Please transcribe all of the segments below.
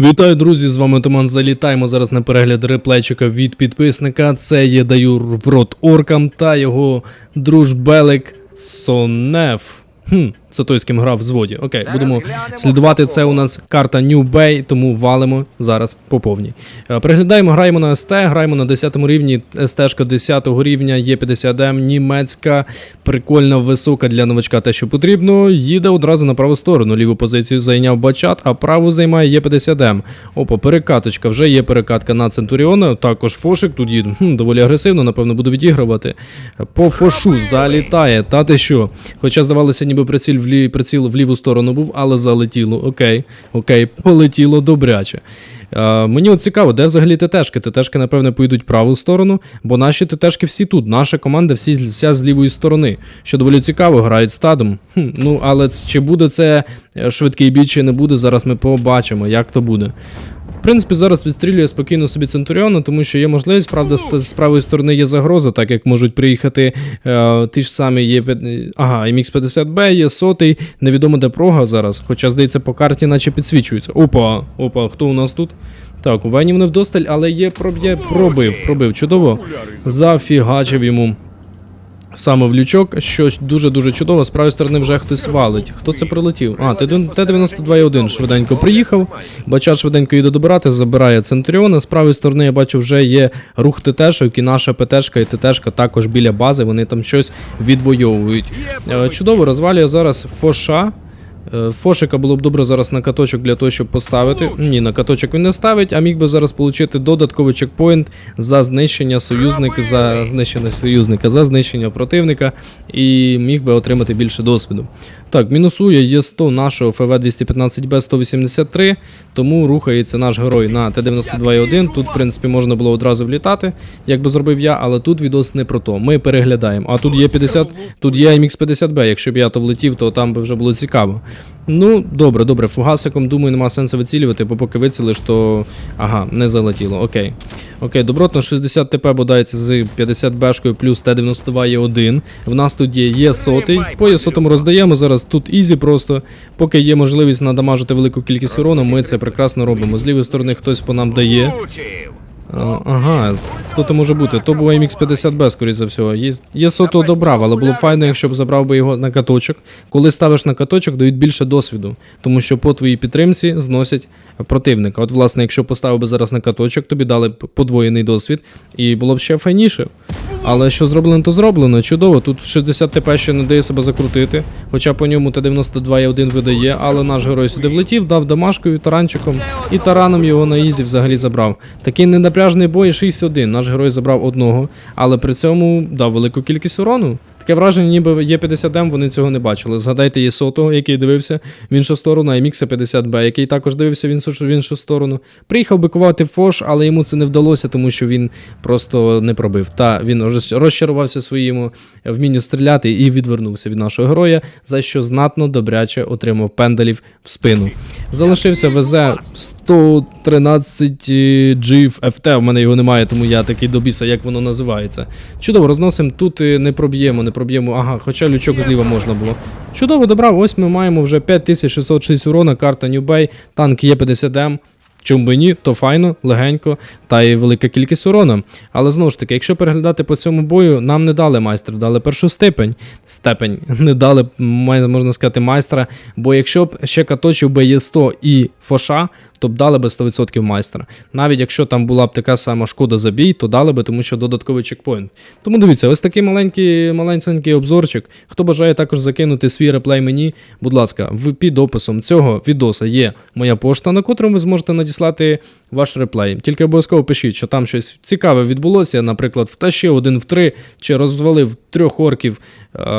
Вітаю, друзі! З вами Томан. Залітаємо зараз на перегляд реплейчика від підписника. Це є даю в рот оркам та його дружбелик Сонеф. Хм, це той, з ким грав в зводі. Окей, Зараз будемо слідувати. Це у нас карта New Bay, тому валимо зараз по повній. Е, Переглядаємо, граємо на СТ, граємо на 10 рівні. СТ-шка 10 рівня, є 50М, німецька, прикольна, висока для новачка те, що потрібно. Їде одразу на праву сторону. Ліву позицію зайняв бачат, а праву займає є 50М. Опа, перекаточка. Вже є перекатка на Центуріона. Також фошик тут їду. Хм, доволі агресивно, напевно, буду відігрувати. По фошу залітає. Та ти що? Хоча здавалося, ніби приціл в, лі... приціл в ліву сторону був, але залетіло. Окей, окей, полетіло добряче. Е, мені от цікаво, де взагалі ТТшки? ТТшки, напевне, поїдуть в праву сторону, бо наші ТТшки всі тут. Наша команда всі, вся з лівої сторони. Що доволі цікаво, грають стадом. Хм, ну, але чи буде це е, швидкий бій, чи не буде, зараз ми побачимо, як то буде. В принципі, зараз відстрілює спокійно собі Центуріона, тому що є можливість, правда, з, правої сторони є загроза, так як можуть приїхати е, ті ж самі є ага, MX50B, є сотий, невідомо де прога зараз. Хоча, здається, по карті наче підсвічується. Опа, опа, хто у нас тут? Так, у Венів не вдосталь, але є проб'є, пробив, пробив. Чудово. Зафігачив йому. Саме в лючок, щось дуже-дуже чудово. З правої сторони вже хтось валить. Хто це прилетів? А, Т-92,1 швиденько приїхав. Бачат швиденько їде добирати, забирає Центріона. З правої сторони я бачу, вже є рух ТТшок, і наша ПТшка і ТТшка також біля бази. Вони там щось відвоюють. Е, Чудово, розвалює зараз Фоша. Е, Фошика було б добре зараз на каточок для того, щоб поставити. Ні, на каточок він не ставить, а міг би зараз отримати додатковий чекпоінт за знищення союзника, за знищення союзника, за знищення противника, і міг би отримати більше досвіду. Так, мінусує є 100 нашого ФВ-215Б 183, тому рухається наш герой на Т-92,1. Тут, в принципі, можна було одразу влітати, як би зробив я, але тут відос не про то. Ми переглядаємо. А тут є 50, тут є MX-50B. Якщо б я то влетів, то там би вже було цікаво. Ну, добре, добре, фугасиком, думаю, нема сенсу вицілювати, бо поки вицілиш, то. Ага, не залетіло. Окей. Окей, добротно 60 ТП бодається з 50 бешкою плюс Т-92 є 1. В нас тут є є сотий. По є сотому роздаємо. Зараз тут ізі просто. Поки є можливість надамажити велику кількість урону, ми це прекрасно робимо. З лівої сторони хтось по нам дає. А, Ага, хто то може бути? То був MX-50B, скоріше за всього. Є, є сото добрав, але було б файно, якщо б забрав би його на каточок. Коли ставиш на каточок, дають більше досвіду, тому що по твоїй підтримці зносять противника. От, власне, якщо поставив би зараз на каточок, тобі дали б подвоєний досвід, і було б ще файніше. Але що зроблено, то зроблено. Чудово. Тут 60 ТП ще не дає себе закрутити. Хоча по ньому Т-92,1 видає, але наш герой сюди влетів, дав домашкою, таранчиком і тараном його на ізі взагалі забрав. Такий ненапряжний бой 6-1. Наш герой забрав одного, але при цьому дав велику кількість урону. Таке враження, ніби є 50М, вони цього не бачили. Згадайте є сотого, який дивився в іншу сторону, а MX 50Б, який також дивився в іншу, в іншу сторону. Приїхав бикувати Фош, але йому це не вдалося, тому що він просто не пробив. Та він розчарувався своєму вмінню стріляти і відвернувся від нашого героя, за що знатно добряче отримав пендалів в спину. Залишився ВЗ 113 GIF FT, в мене його немає, тому я такий до біса, як воно називається. Чудово, розносимо. Тут е, не проб'ємо, не проб'ємо. Ага, хоча лючок зліва можна було. Чудово, добра, Ось ми маємо вже 5606 урона, карта Bay, танк є 50М. Чому би ні, то файно, легенько, та й велика кількість урона. Але знову ж таки, якщо переглядати по цьому бою, нам не дали майстра, дали першу степень. Степень не дали, можна сказати, майстра. Бо якщо б ще каточив би Є100 і Фоша, то б дали би 100% майстра. Навіть якщо там була б така сама шкода за бій, то дали би, тому що додатковий чекпоінт. Тому дивіться, ось такий маленький, маленький обзорчик. Хто бажає також закинути свій реплей мені, будь ласка, в під описом цього відоса є моя пошта, на котрому ви зможете надіслати ваш реплей. Тільки обов'язково пишіть, що там щось цікаве відбулося, наприклад, втащив один в три, чи розвалив трьох орків е,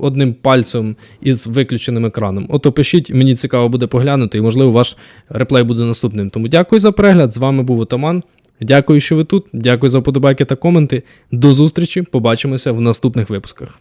одним пальцем із виключеним екраном. Ото пишіть, мені цікаво буде поглянути, і можливо ваш реплей буде наступним. Тому дякую за перегляд. З вами був Отаман. Дякую, що ви тут. Дякую за вподобайки та коменти. До зустрічі. Побачимося в наступних випусках.